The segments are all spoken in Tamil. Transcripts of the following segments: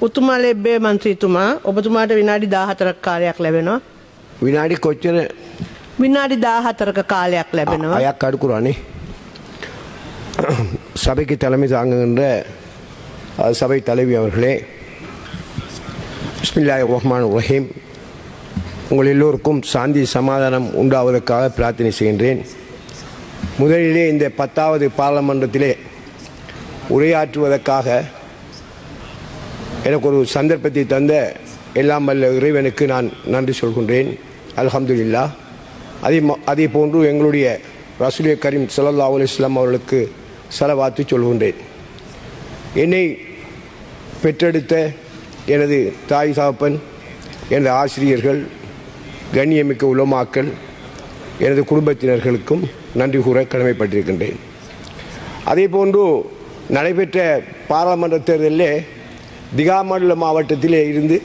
උතුමා ලෙබ්බේ මන්ත්‍රීතුමා ඔබතුමාට විනාඩි 14ක් කාලයක් ලැබෙනවා. විනාඩි කොච්චර විනාඩි 14ක කාලයක් ලැබෙනවා. අයක් அடுக்குறானே சபைக்கு தலைமை தாங்குகின்ற அஹ், சபை தலைவி அவர்களே பிஸ்மில்லாஹிர் ரஹ்மான் ரஹீம் உங்கள் எல்லோருக்கும் சாந்தி சமாதானம் உண்டாவதற்காக பிரார்த்தனை செய்கின்றேன் முதலிலே இந்த பத்தாவது பாராளுமன்றத்திலே உரையாற்றுவதற்காக எனக்கு ஒரு சந்தர்ப்பத்தை தந்த எல்லாம் வல்ல இறைவனுக்கு நான் நன்றி சொல்கின்றேன். அலமதுல்லா அதே ம- அதே போன்று எங்களுடைய ரசூலிய கரீம் ஸல்லல்லாஹு அலைஹி வஸல்லம் அவர்களுக்கு செலவாத்து சொல்கின்றேன். என்னை பெற்றெடுத்த எனது தாய் சாப்பன் எனது ஆசிரியர்கள் கண்ணியமிக்க உலமாக்கள் எனது குடும்பத்தினர்களுக்கும் நன்றி கூற கடமைப்பட்டிருக்கின்றேன். அதே போன்று நடைபெற்ற பாராளுமன்ற தேர்தலிலே திகாமண்டல மாவட்டத்திலே இருந்து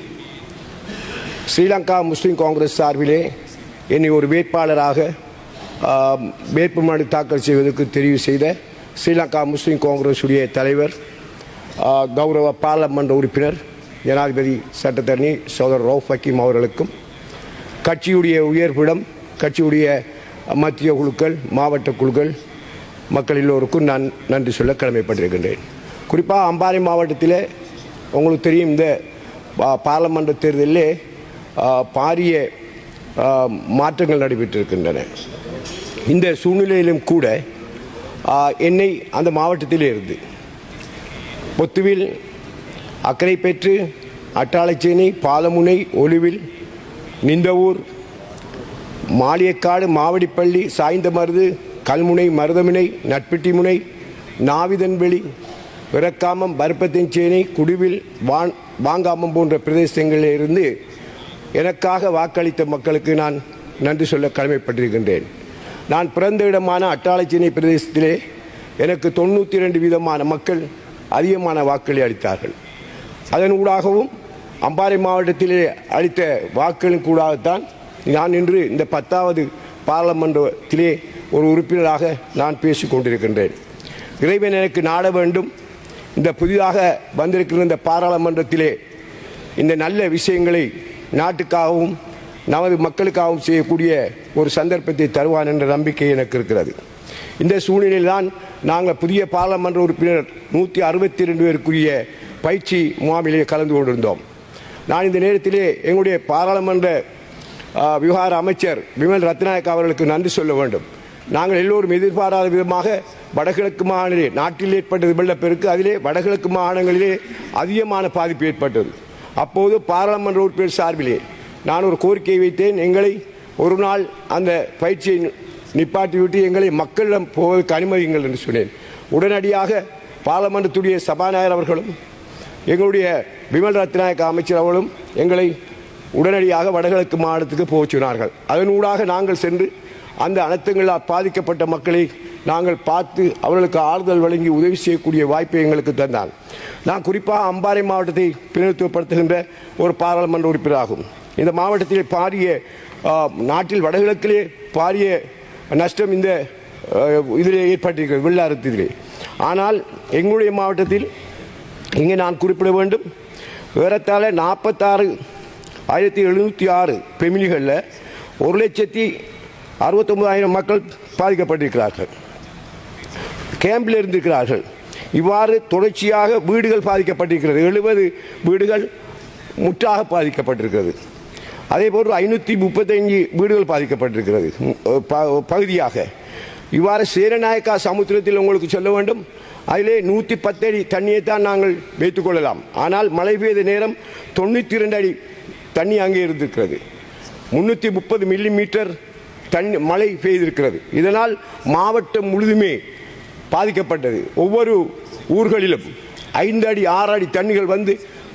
ஸ்ரீலங்கா முஸ்லீம் காங்கிரஸ் சார்பிலே என்னை ஒரு வேட்பாளராக வேட்புமனு தாக்கல் செய்வதற்கு தெரிவு செய்த ஸ்ரீலங்கா முஸ்லீம் காங்கிரஸுடைய தலைவர் கௌரவ பாராளுமன்ற உறுப்பினர் ஜனாதிபதி சட்டத்தரணி சோதர் ரவுஃப் ஹக்கீம் அவர்களுக்கும் கட்சியுடைய உயர்பிடம் கட்சியுடைய மத்திய குழுக்கள் மாவட்ட குழுக்கள் மக்கள் எல்லோருக்கும் நான் நன்றி சொல்ல கடமைப்பட்டிருக்கின்றேன். குறிப்பாக அம்பாறை மாவட்டத்தில் உங்களுக்கு தெரியும் இந்த பாராளுமன்ற தேர்தலிலே பாரிய மாற்றங்கள் நடைபெற்றிருக்கின்றன. இந்த சூழ்நிலையிலும் கூட என்னை அந்த மாவட்டத்தில் இருந்து பொத்துவில் அக்கரைப்பேற்று பெற்று அட்டாளச்சேனை பாலமுனை ஒலுவில் நிந்தவூர் மாளியக்காடு மாவடிப்பள்ளி சாய்ந்தமருது கல்முனை மருதமுனை நட்பெட்டி முனை நாவிதன்வெளி விரக்காமம் பருப்பத்தின்சேனை குடிவில் வான் வாங்காமம் போன்ற பிரதேசங்களில் இருந்து எனக்காக வாக்களித்த மக்களுக்கு நான் நன்றி சொல்ல கடமைப்பட்டிருக்கின்றேன். நான் பிறந்த இடமான அட்டாளச்சேனை பிரதேசத்திலே எனக்கு தொண்ணூற்றி ரெண்டு விதமான மக்கள் அதிகமான வாக்களை அளித்தார்கள். அதன் ஊடாகவும் அம்பாறை மாவட்டத்திலே அளித்த வாக்களின் கூடாகத்தான் நான் இன்று இந்த பத்தாவது பாராளுமன்றத்திலே ஒரு உறுப்பினராக நான் பேசிக் கொண்டிருக்கின்றேன். இறைவன் எனக்கு நாட வேண்டும் இந்த புதிதாக வந்திருக்கிற இந்த பாராளுமன்றத்திலே இந்த நல்ல விஷயங்களை நாட்டுக்காகவும் நமது மக்களுக்காகவும் செய்யக்கூடிய ஒரு சந்தர்ப்பத்தை தருவான் என்ற நம்பிக்கை எனக்கு இருக்கிறது. இந்த சூழ்நிலையில்தான் நாங்கள் புதிய பாராளுமன்ற உறுப்பினர் நூற்றி அறுபத்தி ரெண்டு பேருக்குரிய பயிற்சி முகாமிலே கலந்து கொண்டிருந்தோம். நான் இந்த நேரத்திலே எங்களுடைய பாராளுமன்ற விவகார அமைச்சர் விமல் ரத்நாயக் அவர்களுக்கு நன்றி சொல்ல வேண்டும். நாங்கள் எல்லோரும் எதிர்பாராத விதமாக வடகிழக்கு மாநில நாட்டில் ஏற்பட்டது வெள்ளப்பெருக்கு அதிலே வடகிழக்கு மாநிலங்களிலே அதிகமான பாதிப்பு ஏற்பட்டது. அப்போது பாராளுமன்ற உறுப்பினர் சார்பிலே நான் ஒரு கோரிக்கை வைத்தேன். எங்களை ஒரு நாள் அந்த பயிற்சியை நிப்பாட்டிவிட்டு எங்களை மக்களிடம் போவதற்கு அனுமதிங்கள் என்று சொன்னேன். உடனடியாக பாராளுமன்றத்துடைய சபாநாயகர் அவர்களும் எங்களுடைய விமல் ரத்நாயக்க அமைச்சர் அவர்களும் எங்களை உடனடியாக வடகிழக்கு மாநிலத்துக்கு போகச் சொன்னார்கள். அதனூடாக நாங்கள் சென்று அந்த அனர்த்தங்களால் பாதிக்கப்பட்ட மக்களை நாங்கள் பார்த்து அவர்களுக்கு ஆறுதல் வழங்கி உதவி செய்யக்கூடிய வாய்ப்பை எங்களுக்கு தந்தார். நான் குறிப்பாக அம்பாறை மாவட்டத்தை பிரதிநிதித்துவப்படுத்துகின்ற ஒரு பாராளுமன்ற உறுப்பினராகும். இந்த மாவட்டத்தில் பாரிய நாட்டில் வடகிழக்கிலே பாரிய நஷ்டம் இந்த இதில் இதிலே ஏற்பட்டிருக்கிறது வெள்ளாரத்திலே. ஆனால் எங்களுடைய மாவட்டத்தில் இங்கே நான் குறிப்பிட வேண்டும். ஏறத்தாழ நாற்பத்தாறு ஆயிரத்தி எழுநூற்றி ஆறு பெமிலிகளில் ஒரு லட்சத்தி அறுபத்தொன்பதாயிரம் மக்கள் பாதிக்கப்பட்டிருக்கிறார்கள். கேம்பில் இருந்திருக்கிறார்கள் இவ்வாறு தொடர்ச்சியாக வீடுகள் பாதிக்கப்பட்டிருக்கிறது. எழுபது வீடுகள் முற்றாக பாதிக்கப்பட்டிருக்கிறது. அதே போன்று ஐநூற்றி முப்பத்தஞ்சு வீடுகள் பாதிக்கப்பட்டிருக்கிறது பகுதியாக. இவ்வாறு சேரநாயக்கா சமுத்திரத்தில் உங்களுக்கு சொல்ல வேண்டும். அதிலே நூற்றி பத்தடி தண்ணியை தான் நாங்கள் வைத்துக் கொள்ளலாம். ஆனால் மழை பெய்த நேரம் தொண்ணூற்றி ரெண்டு அடி தண்ணி அங்கே இருந்திருக்கிறது. முன்னூற்றி முப்பது மில்லி மீட்டர் தண்ணி மழை பெய்திருக்கிறது. இதனால் மாவட்டம் முழுதுமே பாதிக்கப்பட்டது. ஒவ்வொரு ஊர்களிலும் ஐந்து அடி ஆறு அடி தண்ணிகள் வந்து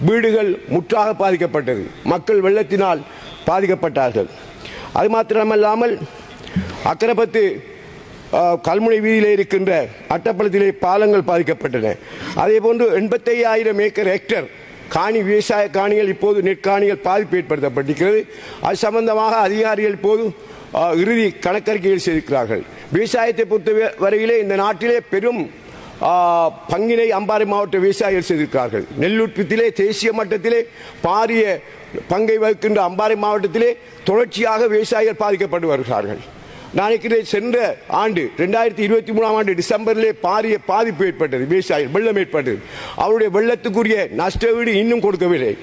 வீடுகள் முற்றாக பாதிக்கப்பட்டது. மக்கள் வெள்ளத்தினால் பாதிக்கப்பட்டார்கள். அது மாத்திரமல்லாமல் அக்கரப்பத்து கல்முனை வீதியிலே இருக்கின்ற அட்டப்பளத்திலே பாலங்கள் பாதிக்கப்பட்டன. அதே போன்று எண்பத்தையாயிரம் ஏக்கர் ஹெக்டர் காணி விவசாய காணிகள் இப்போது நெற்காணிகள் பாதிப்பு ஏற்படுத்தப்பட்டிருக்கிறது. அது சம்பந்தமாக அதிகாரிகள் இப்போது இறுதி கணக்கறிக்கைகள் செய்திருக்கிறார்கள் விவசாயத்தை பொறுத்த வரையிலே இந்த நாட்டிலே பெரும் பங்கினை அம்பாறை மாவட்ட விவசாயிகள் செய்திருக்கிறார்கள் நெல் உற்பத்தியிலே தேசிய மட்டத்திலே பாரிய பங்கை வகிக்கின்ற அம்பாறை மாவட்டத்திலே தொடர்ச்சியாக விவசாயிகள் பாதிக்கப்பட்டு வருகிறார்கள். நான் சென்ற ஆண்டு ரெண்டாயிரத்தி இருபத்தி மூணாம் ஆண்டு டிசம்பரிலே பாரிய பாதிப்பு ஏற்பட்டது விவசாயிகள் வெள்ளம் ஏற்பட்டது. அவருடைய வெள்ளத்துக்குரிய நஷ்ட வீடு இன்னும் கொடுக்கவில்லை.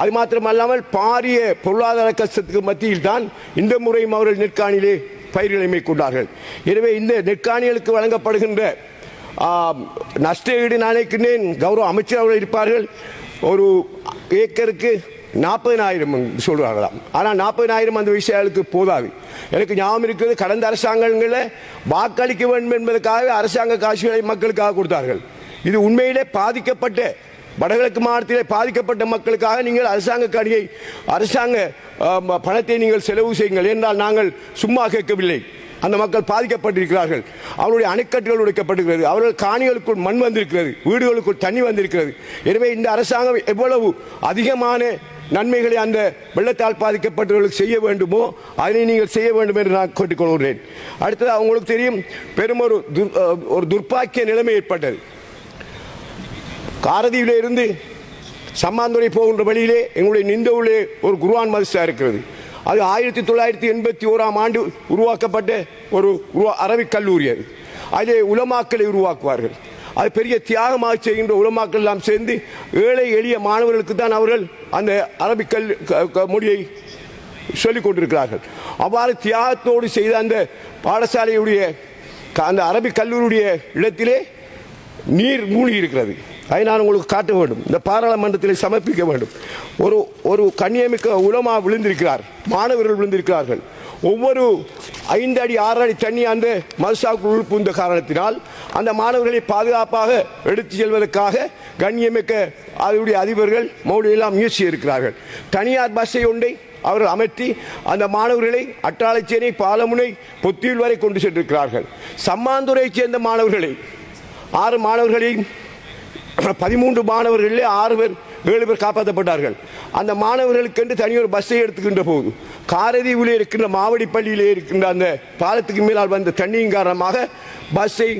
அது மாத்திரமல்லாமல் பாரிய பொருளாதார கஷ்டத்துக்கு மத்தியில் தான் இந்த முறையும் அவர்கள் நெற்காணியிலே பயிர்களை மேற்கொண்டார்கள். எனவே இந்த நெற்காணிகளுக்கு வழங்கப்படுகின்ற நஷ்ட ஈடு நான் கௌரவ அமைச்சர் அவர்கள் இருப்பார்கள். ஒரு ஏக்கருக்கு நாற்பதினாயிரம் சொல்கிறார்களாம் ஆனால் நாற்பதினாயிரம் அந்த விஷயங்களுக்கு போதாது. எனக்கு ஞாபகம் இருக்கிறது கடந்த அரசாங்கங்களில் வாக்களிக்க வேண்டும் என்பதற்காக அரசாங்க காசுகளை மக்களுக்காக கொடுத்தார்கள். இது உண்மையிலே பாதிக்கப்பட்ட வடகிழக்கு மாநிலத்திலே பாதிக்கப்பட்ட மக்களுக்காக நீங்கள் அரசாங்க கடியை அரசாங்க பணத்தை நீங்கள் செலவு செய்யுங்கள். என்றால் நாங்கள் சும்மா கேட்கவில்லை. அந்த மக்கள் பாதிக்கப்பட்டிருக்கிறார்கள். அவருடைய அணைக்கட்டுகள் உடைக்கப்பட்டிருக்கிறது. அவர்கள் காணிகளுக்குள் மண் வந்திருக்கிறது. வீடுகளுக்குள் தண்ணி வந்திருக்கிறது. எனவே இந்த அரசாங்கம் எவ்வளவு அதிகமான நன்மைகளை அந்த வெள்ளத்தால் பாதிக்கப்பட்டவர்களுக்கு செய்ய வேண்டுமோ அதனை நீங்கள் செய்ய வேண்டும் என்று நான் கேட்டுக்கொள்கிறேன். அடுத்தது அவங்களுக்கு தெரியும் பெரும் ஒரு துர்- ஒரு துர்ப்பாக்கிய நிலைமை ஏற்பட்டது. காரதியிலே இருந்து சம்மாந்துறை போகின்ற வழியிலே எங்களுடைய நிந்தவுள்ளே ஒரு குருவான் மதரசா இருக்கிறது. அது ஆயிரத்தி தொள்ளாயிரத்தி எண்பத்தி ஓராம் ஆண்டு உருவாக்கப்பட்ட ஒரு உருவா- அரபிக் கல்லூரி அது. அதிலே உலமாக்களை உருவாக்குவார்கள். அது பெரிய தியாகமாக செய்கின்ற உலமாக்கள் எல்லாம் சேர்ந்து ஏழை எளிய மாணவர்களுக்கு தான் அவர்கள் அந்த அரபிக் கல் க- க- மொழியை சொல்லிக் கொண்டிருக்கிறார்கள். அவ்வாறு தியாகத்தோடு செய்த அந்த பாடசாலையுடைய அந்த அரபிக் கல்லூரியுடைய இடத்திலே நீர் மூழ்கி இருக்கிறது அதை நான் உங்களுக்கு காட்ட வேண்டும். இந்த பாராளுமன்றத்தில் சமர்ப்பிக்க வேண்டும். ஒரு ஒரு கண்ணியமிக்க உலமா விழுந்திருக்கிறார். மாணவர்கள் விழுந்திருக்கிறார்கள். ஒவ்வொரு ஐந்து அடி ஆறு அடி தண்ணி அந்த மதுசாக்குள் புந்த காரணத்தினால் அந்த மாணவர்களை பாதுகாப்பாக எடுத்து செல்வதற்காக கண்ணியமிக்க அதனுடைய அதிபர்கள் மௌடியெல்லாம் முயற்சி இருக்கிறார்கள் தனியார் பஸ்ஸை ஒன்றை அவர்கள் அமர்த்தி அந்த மாணவர்களை அட்டாளச்சேரி பாலமுனை பொத்தியில் வரை கொண்டு சென்றிருக்கிறார்கள். சம்மாந்துறையைச் சேர்ந்த மாணவர்களை ஆறு மாணவர்களையும் பதிமூன்று மாணவர்களே ஆறு பேர் ஏழு பேர் காப்பாற்றப்பட்டார்கள். அந்த மாணவர்களுக்கென்று தனியொரு பஸ்ஸை எடுத்துக்கின்ற போது காரதீவிலே இருக்கின்ற மாவடி பள்ளியிலே இருக்கின்ற அந்த பாலத்துக்கு மேலால் வந்த தண்ணியின் காரணமாக பஸ்ஸை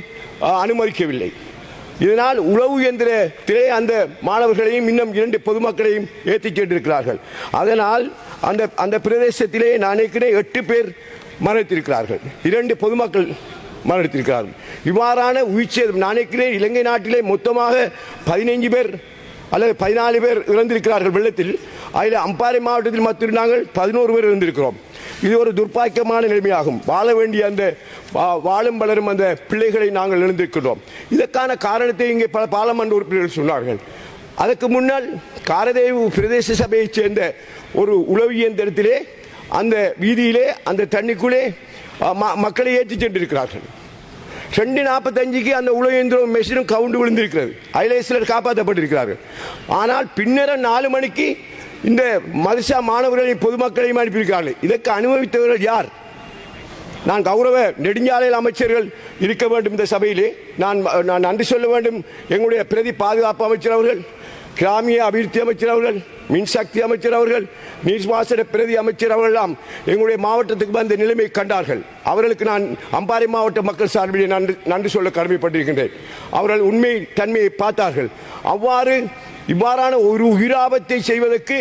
அனுமதிக்கவில்லை. இதனால் உளவு இயந்திரத்திலே அந்த மாணவர்களையும் இன்னும் இரண்டு பொதுமக்களையும் ஏற்றி சென்றிருக்கிறார்கள் அதனால் அந்த அந்த பிரதேசத்திலே நான் நினைக்கிறேன் எட்டு பேர் மறைத்திருக்கிறார்கள். இரண்டு பொதுமக்கள் மரணித்திருக்கிறார்கள் இவ்வாறான உயிர்ச்சேதம் நான் நினைக்கிறேன் இலங்கை நாட்டிலே மொத்தமாக பதினைஞ்சு பேர் அல்லது பதினாலு பேர் இறந்திருக்கிறார்கள் வெள்ளத்தில். அதில் அம்பாறை மாவட்டத்தில் மட்டும் நாங்கள் பதினோரு பேர் இருந்திருக்கிறோம் இது ஒரு துர்ப்பாக்கியமான நிலைமையாகும். வாழ வேண்டிய அந்த வா- வாழும் வளரும் அந்த பிள்ளைகளை நாங்கள் இழந்திருக்கிறோம். இதற்கான காரணத்தை இங்கே பல பாராளுமன்ற உறுப்பினர்கள் சொன்னார்கள். அதற்கு முன்னால் காரதேவு பிரதேச சபையைச் சேர்ந்த ஒரு உளவு இயந்திரத்திலே அந்த வீதியிலே அந்த தண்ணிக்குள்ளே மக்களை ஏற்றி சென்றிருக்கிறார்கள் ரெண்டு நாற்பத்தஞ்சுக்கு அந்த உலகேந்திரம் மெஷினும் கவுண்டு விழுந்திருக்கிறது அதிலே சிலர் காப்பாற்றப்பட்டிருக்கிறார்கள் ஆனால் பின்னர நாலு மணிக்கு இந்த மதுசா மாணவர்களையும் பொதுமக்களையும் அனுப்பியிருக்கிறார்கள் இதற்கு அனுபவித்தவர்கள் யார் நான் கௌரவ நெடுஞ்சாலையில் அமைச்சர்கள் இருக்க வேண்டும் இந்த சபையிலே நான் நான் நன்றி சொல்ல வேண்டும் எங்களுடைய பிரதி பாதுகாப்பு அமைச்சர் அவர்கள் கிராமிய அபிவிருத்தி அமைச்சர் அவர்கள் மின்சக்தி அமைச்சர் அவர்கள் நீர்ப்பாசன பிரதி அமைச்சர் அவர்களெல்லாம் எங்களுடைய மாவட்டத்துக்கு வந்த நிலைமை கண்டார்கள். அவர்களுக்கு நான் அம்பாறை மாவட்ட மக்கள் சார்பில் நன்றி நன்றி சொல்ல கடமைப்பட்டிருக்கின்றேன். அவர்கள் உண்மை தன்மையை பார்த்தார்கள். அவ்வாறு இவ்வாறான ஒரு உயிராபத்தை செய்வதற்கு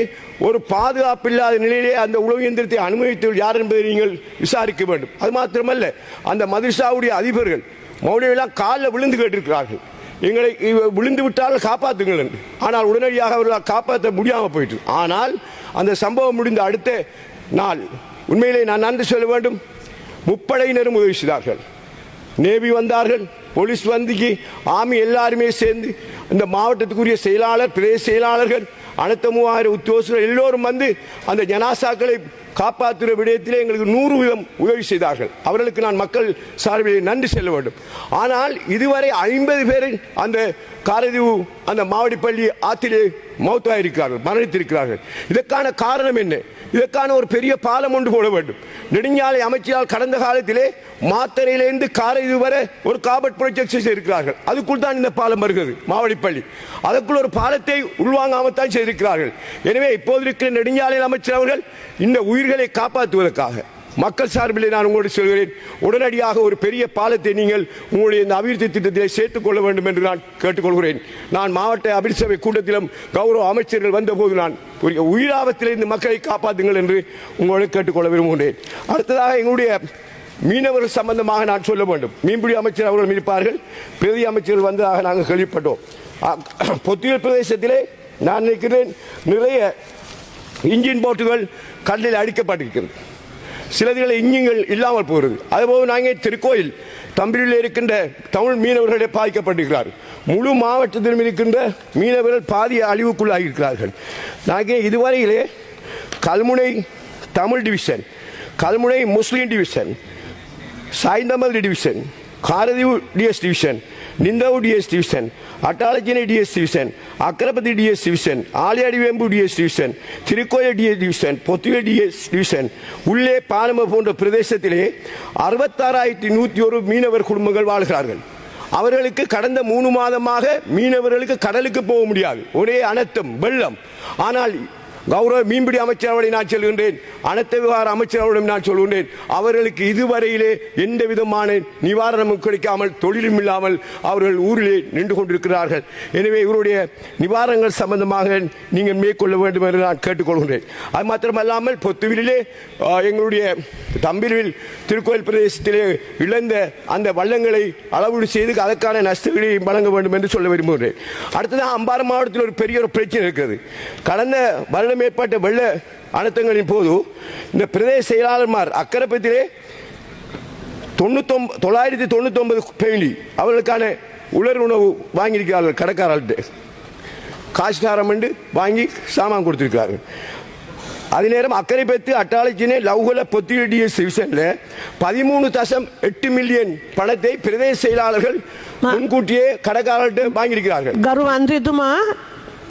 ஒரு பாதுகாப்பு இல்லாத நிலையிலே அந்த உளவு இயந்திரத்தை அனுமதித்தவர் யார் என்பதை நீங்கள் விசாரிக்க வேண்டும். அது மாத்திரமல்ல அந்த மதுசாவுடைய அதிபர்கள் மௌலியெல்லாம் காலில் விழுந்து கேட்டிருக்கிறார்கள். எங்களை விழுந்து விட்டால் காப்பாற்றுங்கள் ஆனால் உடனடியாக அவர்களால் காப்பாற்ற முடியாமல் போயிட்டு ஆனால் அந்த சம்பவம் முடிந்த அடுத்த நாள் உண்மையிலே நான் நன்றி சொல்ல வேண்டும். முப்படையினரும் உதவி செய்தார்கள் நேவி வந்தார்கள் போலீஸ் வந்திக்கு ஆமி எல்லாருமே சேர்ந்து இந்த மாவட்டத்துக்குரிய செயலாளர் பிரதேச செயலாளர்கள் அனைத்து மூவாயிரம் உத்தியோகஸ்தர்கள் எல்லோரும் வந்து அந்த ஜனாசாக்களை காப்பாற்றுகிற விடயத்திலே எங்களுக்கு நூறு வீதம் உதவி செய்தார்கள். அவர்களுக்கு நான் மக்கள் சார்பில் நன்றி செல்ல வேண்டும். ஆனால் இதுவரை ஐம்பது பேர் அந்த காரதீவு அந்த மாவடிப்பள்ளி ஆற்றிலே மௌத்தாயிருக்கிறார்கள் மரணித்திருக்கிறார்கள். இதற்கான காரணம் என்ன? இதற்கான ஒரு பெரிய பாலம் ஒன்று போட வேண்டும். நெடுஞ்சாலை அமைச்சரால் கடந்த காலத்திலே மாத்தரையிலிருந்து காரைது வரை ஒரு காபட் ப்ரொஜெக்ட் செய்திருக்கிறார்கள். அதுக்குள் தான் இந்த பாலம் வருகிறது மாவடிப்பள்ளி. அதற்குள் ஒரு பாலத்தை உள்வாங்காமல் செய்திருக்கிறார்கள். எனவே இப்போது இருக்கிற நெடுஞ்சாலை அமைச்சர் அவர்கள் இந்த உயிர்களை காப்பாற்றுவதற்காக மக்கள் சார்பிலே நான் உங்களோடு சொல்கிறேன் உடனடியாக ஒரு பெரிய பாலத்தை நீங்கள் உங்களுடைய இந்த அபிவிருத்தி திட்டத்திலே சேர்த்துக் கொள்ள வேண்டும் என்று நான் கேட்டுக்கொள்கிறேன். நான் மாவட்ட அபிவிருத்தி சபை கூட்டத்திலும் கௌரவ அமைச்சர்கள் வந்தபோது நான் உயிராபத்திலிருந்து மக்களை காப்பாற்றுங்கள் என்று உங்களோடு கேட்டுக்கொள்ள விரும்புகிறேன் அடுத்ததாக எங்களுடைய மீனவர்கள் சம்பந்தமாக நான் சொல்ல வேண்டும். மீன்பிடி அமைச்சர் அவர்கள் இருப்பார்கள். பிரதி அமைச்சர்கள் வந்ததாக நாங்கள் கேள்விப்பட்டோம். அ- பிரதேசத்திலே நான் நினைக்கிறேன் நிறைய இன்ஜின் போட்டுகள் கடலில் அடிக்கப்பட்டிருக்கிறது. சிலதுகளை இன்ஜின்கள் இல்லாமல் போகிறது. அதுபோல் நாங்கள் திருக்கோயில் தம்பியில் இருக்கின்ற தமிழ் மீனவர்களே பாதிக்கப்பட்டிருக்கிறார். முழு மாவட்டத்திலும் இருக்கின்ற மீனவர்கள் பாதி அழிவுக்குள்ளாகியிருக்கிறார்கள் நாங்கள் இதுவரையிலே Kalmunai Tamil division Kalmunai Muslim division சாய்ந்தமல் division Karaitivu DS division Nintavur DS division Addalaichenai DS division Akkaraipattu DS division Alayadivembu DS division Thirukkovil DS division Pottuvil DS division உள்ளே பாலம போன்ற பிரதேசத்திலே அறுபத்தாறாயிரத்தி நூற்றி ஒரு மீனவர் குடும்பங்கள் வாழ்கிறார்கள். அவர்களுக்கு கடந்த மூணு மாதமாக மீனவர்களுக்கு கடலுக்கு போக முடியாது. ஒரே அனர்த்தம் வெள்ளம். ஆனால் கௌரவ மீன்பிடி அமைச்சரவை நான் சொல்கின்றேன். அனைத்து விவகார அமைச்சர் நான் சொல்கின்றேன். அவர்களுக்கு இதுவரையிலே எந்த விதமான நிவாரணமும் கிடைக்காமல் தொழிலும் இல்லாமல் அவர்கள் ஊரிலே நின்று கொண்டிருக்கிறார்கள். எனவே இவருடைய நிவாரணங்கள் சம்பந்தமாக நீங்கள் மேற்கொள்ள வேண்டும் என்று நான் கேட்டுக்கொள்கின்றேன். அது மாத்திரமல்லாமல் பொத்துவிலே எங்களுடைய தம்பிரிவில் திருக்கோயில் பிரதேசத்திலே இழந்த அந்த வள்ளங்களை அளவீடு செய்து அதற்கான நஷ்டங்களை வழங்க வேண்டும் என்று சொல்ல விரும்புகிறேன் அடுத்ததாக அம்பாறை மாவட்டத்தில் ஒரு பெரிய ஒரு பிரச்சனை இருக்கிறது. கடந்த ஆயிரம் மேற்பட்ட வெள்ள அழுத்தங்களின் போது இந்த பிரதேச செயலாளர்மார் அக்கரப்பத்திலே தொண்ணூத்தொம்ப தொள்ளாயிரத்தி தொண்ணூத்தொன்பது பெயிலி அவர்களுக்கான உலர் உணவு வாங்கியிருக்கிறார்கள் கடைக்காரர்கிட்ட. காசுதாரம் என்று வாங்கி சாமான் கொடுத்துருக்கிறார்கள். அதே நேரம் அக்கரைப்பத்து அட்டாளச்சினை லவ்குல பொத்தியடிய டிவிஷனில் பதிமூணு தசம் எட்டு மில்லியன் பணத்தை பிரதேச செயலாளர்கள் முன்கூட்டியே கடைக்காரர்கிட்ட வாங்கியிருக்கிறார்கள். கர்வ அன்றிதுமா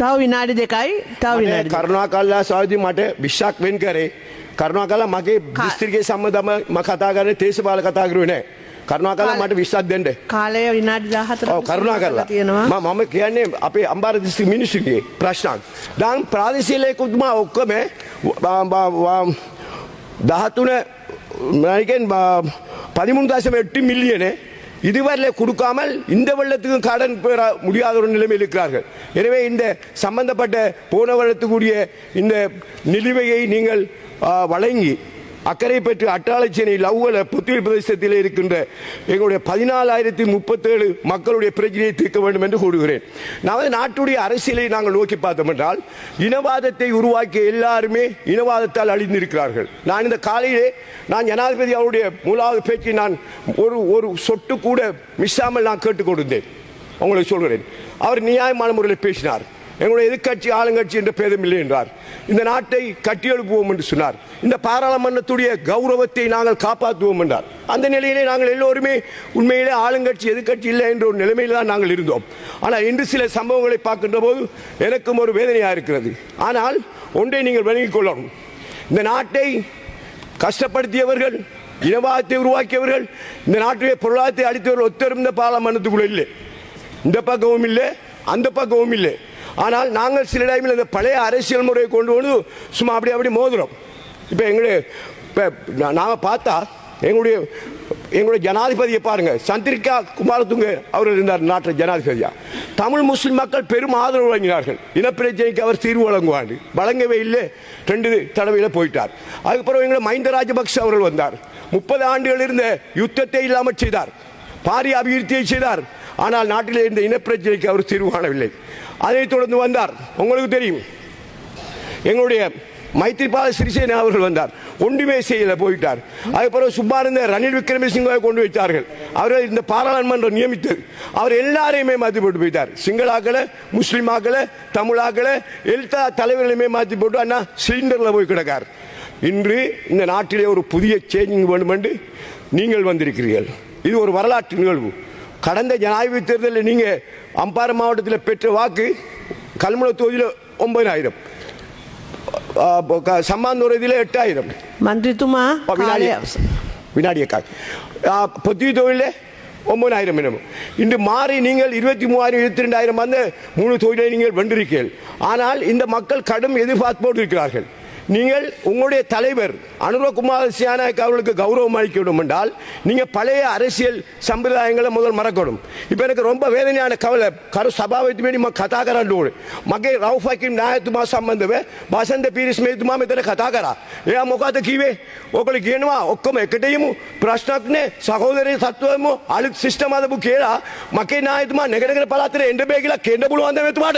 තව විනාඩි දෙකයි තව විනාඩි කරුණා කල්ලා සාවිදි මට විශ්වාස වෙන් කරේ කරුණා කල්ලා මගේ දිස්ත්‍රික්කයේ සම්බන්ධව මම කතා කරන්නේ තේසපාල කතා කරුවේ නෑ කරුණා කලා මට විශ්වාස දෙන්න. කාලය විනාඩි 14ක්. ඔව් කරුණා කලා. මම මම කියන්නේ අපේ අම්බාර දිස්ත්‍රික් මිනිස්සුගේ ප්‍රශ්නක්. දැන් ප්‍රාදේශීය ලේකම්තුමා ඔක්කොම 13 මම කියන්නේ 13.8 මිලියනේ இதுவரை கொடுக்காமல் இந்த வெள்ளத்துக்கும் கடன் பெற முடியாத ஒரு நிலைமையில் இருக்கிறார்கள். எனவே இந்த சம்பந்தப்பட்ட போன வருடத்துக்குரிய இந்த நிலுவையை நீங்கள் வழங்கி அக்கறை பெற்று அட்டாளச்சேனை லவ்வல புத்துயிர் பிரதேசத்தில் இருக்கின்ற எங்களுடைய பதினாலாயிரத்தி முப்பத்தேழு மக்களுடைய பிரச்சனையை தீர்க்க வேண்டும் என்று கூறுகிறேன். நமது நாட்டுடைய அரசியலை நாங்கள் நோக்கி பார்த்தோம் என்றால் இனவாதத்தை உருவாக்கிய எல்லாருமே இனவாதத்தால் அழிந்திருக்கிறார்கள். நான் இந்த காலையிலே நான் ஜனாதிபதி அவருடைய மூலாவது பேச்சை நான் ஒரு ஒரு சொட்டு கூட மிஸ்ஸாமல் நான் கேட்டுக் கொடுத்தேன் உங்களுக்கு சொல்கிறேன். அவர் நியாயமான முறையில் பேசினார். எங்களுடைய எதிர்கட்சி ஆளுங்கட்சி என்ற பேதம் இல்லை என்றார். இந்த நாட்டை கட்டியெழுப்புவோம் என்று சொன்னார். இந்த பாராளுமன்றத்துடைய கௌரவத்தை நாங்கள் காப்பாற்றுவோம் என்றார். அந்த நிலையிலே நாங்கள் எல்லோருமே உண்மையிலே ஆளுங்கட்சி எதிர்க்கட்சி இல்லை என்ற ஒரு நிலைமையில் தான் நாங்கள் இருந்தோம். ஆனால் இன்று சில சம்பவங்களை பார்க்கின்ற போது எனக்கும் ஒரு வேதனையாக இருக்கிறது. ஆனால் ஒன்றை நீங்கள் விளங்கிக் கொள்ளணும். இந்த நாட்டை கஷ்டப்படுத்தியவர்கள் இனவாதத்தை உருவாக்கியவர்கள் இந்த நாட்டுடைய பொருளாதாரத்தை அளித்தவர்கள் ஒத்தரும் இந்த பாராளுமன்றத்துக்குள்ள இல்லை. இந்த பக்கமும் இல்லை அந்த பக்கமும் இல்லை. ஆனால் நாங்கள் சில டைமில் இந்த பழைய அரசியல் முறையை கொண்டு வந்து சும்மா அப்படி அப்படி மோதுறோம் இப்போ எங்களுடைய இப்போ நாங்கள் பார்த்தா எங்களுடைய எங்களுடைய ஜனாதிபதியை பாருங்கள் சந்திரிகா குமாரதுங்க அவர் இருந்தார் நாட்டில் ஜனாதிபதியாக தமிழ் முஸ்லிம் மக்கள் பெரும் ஆதரவு வழங்கினார்கள். இனப்பிரச்சனைக்கு அவர் தீர்வு வழங்குவாண்டு வழங்கவே இல்லை. ரெண்டு தடவையில் போயிட்டார். அதுக்கப்புறம் எங்களை மஹிந்த ராஜபக்ஷ அவர்கள் வந்தார். முப்பது ஆண்டுகள் இருந்த யுத்தத்தை இல்லாமல் செய்தார். பாரிய அபிவிருத்தியை செய்தார். ஆனால் நாட்டில் இருந்த இனப்பிரச்சனைக்கு அவர் தீர்வு காணவில்லை. அதைத் தொடர்ந்து வந்தார். உங்களுக்கு தெரியும். எங்களுடைய மைத்திரிபால சிறிசேனா அவர்கள் வந்தார். ஒன்றுமே செய்யல போயிட்டார் அதுக்கப்புறம் சும்மா இருந்த ரணில் விக்ரமசிங்கவை கொண்டு வைத்தார்கள். அவர்கள் இந்த பாராளுமன்றம் நியமித்தது அவர் எல்லாரையுமே மாற்றி போட்டு போயிட்டார் சிங்களாக்களை முஸ்லீமாக்களை தமிழாக்களை எல்லா தலைவர்களையுமே மாற்றி போட்டு அண்ணா சிலிண்டரில் போய் கிடக்கார். இன்று இந்த நாட்டிலே ஒரு புதிய சேஞ்சிங் வேண்டும் என்று நீங்கள் வந்திருக்கிறீர்கள். இது ஒரு வரலாற்று நிகழ்வு. கடந்த ஜனாதிபதி தேர்தலில் நீங்கள் அம்பாறை மாவட்டத்தில் பெற்ற வாக்கு கல்முனை தொகுதியில் ஒன்பதாயிரம் சம்மாந்தூர் இதில் எட்டாயிரம். மந்திரித்துமா வினாடி வினாடியக்கா பொத்தி தொழிலில் ஒன்பதாயிரம் என்னமோ. இன்று மாறி நீங்கள் இருபத்தி மூவாயிரம் இருபத்தி ரெண்டாயிரம் வந்து மூணு தொழிலை நீங்கள் வென்றிருக்கீர்கள் ஆனால் இந்த மக்கள் கடும் எதிர்பார்ப்போடு இருக்கிறார்கள். நீங்கள் உங்களுடைய தலைவர் அனுரகுமார் சியானாய்க்கு அவர்களுக்கு கௌரவம் அளிக்கணும் என்றால் நீங்க பழைய அரசியல் சம்பிரதாயங்களை முதல் மறக்கணும் இப்போ எனக்கு ரொம்ப வேதனையான கவலை කරු සභාවතිමනි ම කතා කරන්න ඕනේ. මගේ රව්ෆකින් නායතුමා සම්බන්ධව බසන්ත පිරිස් මේතුමා මෙතන කතා කරා. එයා මොකද කිවේ? ඕකල කියනවා ඔක්කොම එකට යමු ප්‍රශ්නක් නෑ සහෝදරය සත්වයම අලුත් සිස්ටම් අදපු කියලා මගේ නායතුමා නැගනගෙන පළාතේ එන්න බෑ කියලා කියන්න පුළුවන් ද මෙතුමාට?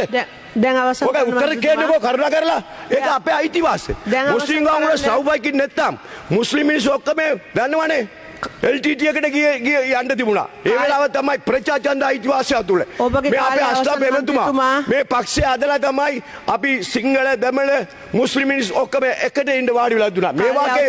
දැන් අවසන් ඔක උත්තර කියන්නකෝ කරුණා කරලා ඒක අපේ අයිතිවාසිය. මුස්ලිම් ගාමුල කරන්න. සෞභාග්‍යකින් නැත්තම් මුස්ලිම් මිනිස්සු ඔක්කොම දන්නවනේ LTT එකට ගිය ගිය යන්න තිබුණා. ඒ වෙලාව තමයි ප්‍රජාචන්ද අයිතිවාසිය තුල. මේ අපේ අවසන් එමෙතුමා. මේ පක්ෂය අදලා තමයි අපි සිංහල දෙමළ මුස්ලිම් මිනිස්සු ඔක්කොම එකට ඉන්න වාඩි වෙලා දුනා. මේ වාගේ